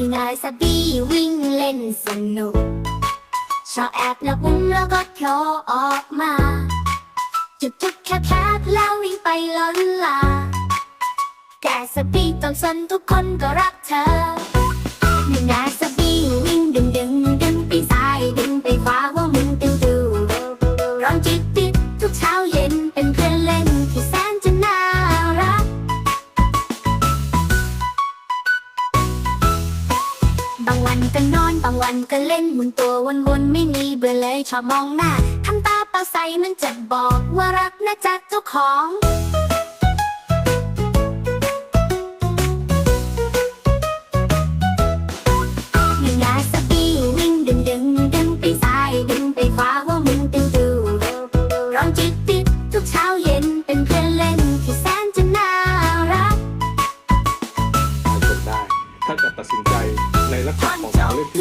มีนายสบี้วิ่งเล่นสนุก ชอบแอบแล้วอุ้มแล้วก็โผล่ออกมา จุดจุดๆแคบแล้ววิ่งไปล้นลา แต่สปีต้องสนทุกคนก็รักเธอหนึ่งนายสปีวิ่งดึงดึงดึงไปซ้ายดึงไปขวาว่ามึงติวติวร้องจิต บางวันก็นอนบางวันก็เล่นหมุนตัววนๆไม่มีเบื่อเลยชอบมองหน้าทำตาเปล่าใสมันจะบอกว่ารักนะจ๊ะเจ้าของ ถ้าเกิดตัดสินใจในลักษณะของการเล่นที่